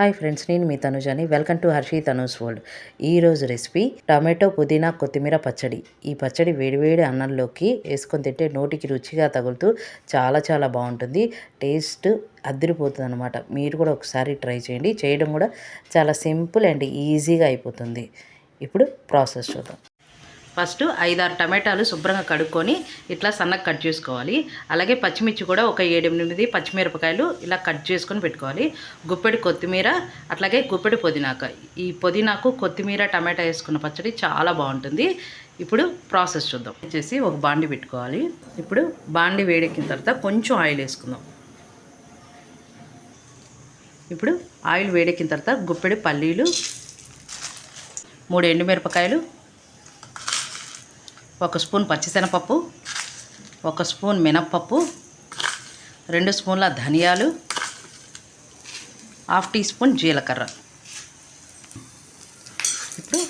Hi friends నేను మీ తనుజని. Welcome to Harshi Tanu's world. ఈరోజు రెసిపీ టమాటో పుదీనా కొత్తిమీర పచ్చడి. ఈ పచ్చడి వేడివేడి అన్నంలోకి వేసుకొని తింటే నోటికి రుచిగా తగులుతూ చాలా చాలా బాగుంటుంది. టేస్ట్ అదిరిపోతుంది అనమాట మీరు కూడా ఒకసారి ట్రై చేయండి. చేయడం కూడా చాలా సింపుల్ అండ్ ఈజీగా అయిపోతుంది. ఇప్పుడు ప్రాసెస్ చూద్దాం. ఫస్ట్ ఐదారు టమాటాలు శుభ్రంగా కడుక్కొని ఇట్లా సన్నగా కట్ చేసుకోవాలి. అలాగే పచ్చిమిర్చి కూడా ఒక ఏడెనిమిది పచ్చిమిరపకాయలు ఇలా కట్ చేసుకొని పెట్టుకోవాలి. గుప్పెడి కొత్తిమీర అట్లాగే గుప్పెడి పుదీనాక. ఈ పుదీనాకు కొత్తిమీర టమాటా వేసుకున్న పచ్చడి చాలా బాగుంటుంది. ఇప్పుడు ప్రాసెస్ చూద్దాం. వచ్చేసి ఒక బాండి పెట్టుకోవాలి. ఇప్పుడు బాండి వేడెక్కిన తర్వాత కొంచెం ఆయిల్ వేసుకుందాం. ఇప్పుడు ఆయిల్ వేడెక్కిన తర్వాత గుప్పెడి పల్లీలు మూడు ఎండుమిరపకాయలు ఒక స్పూన్ పచ్చిశనగపప్పు ఒక స్పూన్ మినప్పప్పు రెండు స్పూన్ల ధనియాలు హాఫ్ టీ స్పూన్ జీలకర్ర. ఇప్పుడు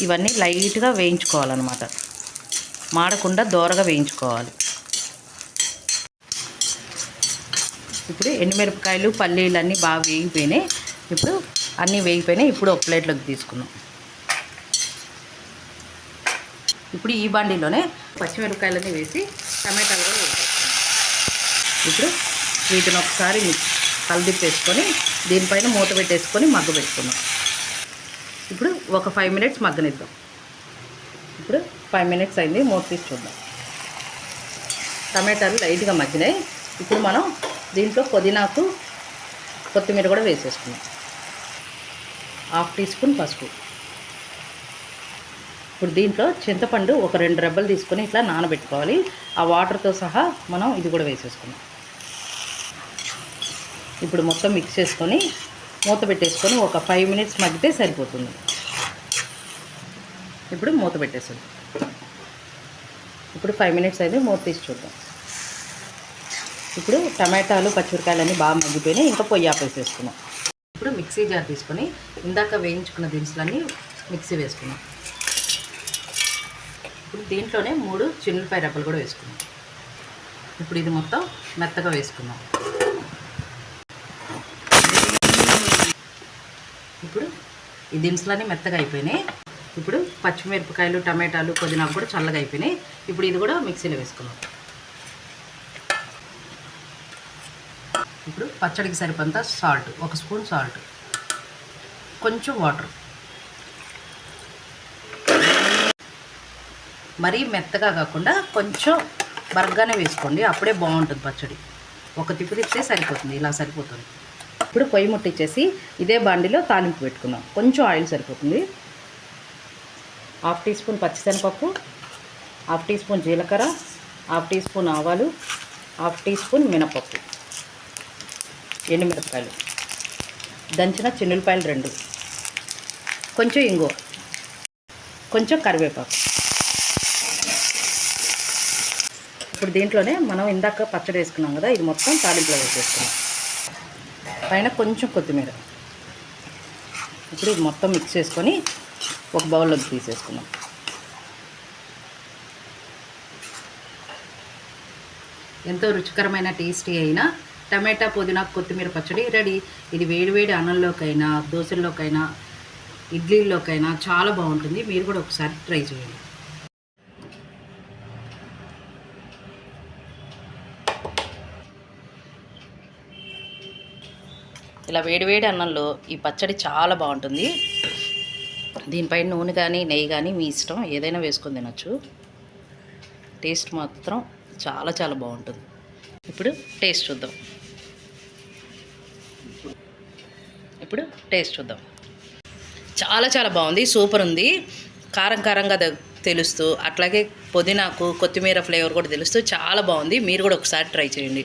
ఇవన్నీ లైట్గా వేయించుకోవాలన్నమాట. మాడకుండా దోరగా వేయించుకోవాలి. ఇప్పుడు ఎండుమిరపకాయలు పల్లీలు అన్నీ బాగా వేగిపోయినాయి. ఇప్పుడు అన్నీ వేగిపోయినాయి. ఇప్పుడు ఒక ప్లేట్లోకి తీసుకున్నాం ఇప్పుడు ఈ బండిలోనే పచ్చిమిరపకాయలని వేసి టమాటాలు కూడా ఇప్పుడు వీటిని ఒకసారి కలిదిప్పేసుకొని దీనిపైన మూత పెట్టేసుకొని మగ్గ పెట్టుకున్నాం ఇప్పుడు ఒక ఫైవ్ మినిట్స్ మగ్గనిద్దాం. ఇప్పుడు ఫైవ్ మినిట్స్ అయింది మూత తీసి చూద్దాం. టమాటాలు లైట్గా మగ్గినాయి. ఇప్పుడు మనం దీంట్లో పుదీనాకు కొత్తిమీర కూడా వేసేసుకున్నాం హాఫ్ టీ స్పూన్ పసుపు. ఇప్పుడు దీంట్లో చింతపండు ఒక రెండు రెబ్బలు తీసుకొని ఇట్లా నానబెట్టుకోవాలి. ఆ వాటర్తో సహా మనం ఇది కూడా వేసేసుకున్నాం ఇప్పుడు మొత్తం మిక్స్ చేసుకొని మూత పెట్టేసుకొని ఒక ఫైవ్ మినిట్స్ మగ్గితే సరిపోతుంది. ఇప్పుడు మూత పెట్టేసాం ఇప్పుడు ఫైవ్ మినిట్స్ అయితే మూత తీసి చూద్దాం. ఇప్పుడు టమాటాలు పచ్చిమిరకాయలు బాగా మగ్గిపోయినాయి. ఇంకా పొయ్యి ఆపేసేసుకున్నాం ఇప్పుడు మిక్సీ జార్ తీసుకొని ఇందాక వేయించుకున్న దినుసులన్నీ మిక్సీ వేసుకున్నాం ఇప్పుడు దీంట్లోనే మూడు చిన్నపాయ రెబ్బలు కూడా వేసుకున్నాం ఇప్పుడు ఇది మొత్తం మెత్తగా వేసుకున్నాం ఇప్పుడు ఈ దినుసులన్నీ మెత్తగా అయిపోయినాయి. ఇప్పుడు పచ్చిమిరపకాయలు టమాటాలు పుదీనా కూడా చల్లగా అయిపోయినాయి. ఇప్పుడు ఇది కూడా మిక్సీలో వేసుకున్నాం ఇప్పుడు పచ్చడికి సరిపంత సాల్ట్ ఒక స్పూన్ సాల్ట్ కొంచెం వాటర్. మరీ మెత్తగా కాకుండా కొంచెం బరగ్గానే వేసుకోండి. అప్పుడే బాగుంటుంది పచ్చడి. ఒక తిప్పు తిప్పితే సరిపోతుంది. ఇలా సరిపోతుంది. ఇప్పుడు పొయ్యి ముట్టించేసి ఇదే బాండిలో తాలింపు పెట్టుకుందాం. కొంచెం ఆయిల్ సరిపోతుంది. హాఫ్ టీ స్పూన్ పచ్చిశనగపప్పు హాఫ్ టీ స్పూన్ జీలకర్ర హాఫ్ టీ స్పూన్ ఆవాలు హాఫ్ టీ స్పూన్ మినపప్పు. ఎండుమిరపకాయలు. దంచిన చిన్నులపాయలు రెండు. కొంచెం ఇంగువ. కొంచెం కరివేపాకు. ఇప్పుడు దీంట్లోనే మనం ఇందాక పచ్చడి వేసుకున్నాం కదా ఇది మొత్తం తాలింపులో వేసేసుకున్నాం. పైన కొంచెం కొత్తిమీర. ఇప్పుడు ఇది మొత్తం మిక్స్ చేసుకొని ఒక బౌల్లోకి తీసేసుకున్నాం ఎంతో రుచికరమైన టేస్టీ అయినా టమాటా పుదీనా కొత్తిమీర పచ్చడి రెడీ. ఇది వేడివేడి అన్నంలోకైనా దోశల్లోకైనా ఇడ్లీల్లోకైనా చాలా బాగుంటుంది. మీరు కూడా ఒకసారి ట్రై చేయండి. ఇలా వేడివేడి అన్నంలో ఈ పచ్చడి చాలా బాగుంటుంది. దీనిపైన నూనె కానీ నెయ్యి కానీ మీ ఇష్టం. ఏదైనా వేసుకొని తినొచ్చు. టేస్ట్ మాత్రం చాలా చాలా బాగుంటుంది. ఇప్పుడు టేస్ట్ చూద్దాం. ఇప్పుడు టేస్ట్ చూద్దాం. చాలా చాలా బాగుంది. సూపర్ ఉంది. కారం కారంగా తెలుస్తూ అట్లాగే పుదీనాకు కొత్తిమీర ఫ్లేవర్ కూడా తెలుస్తూ చాలా బాగుంది. మీరు కూడా ఒకసారి ట్రై చేయండి.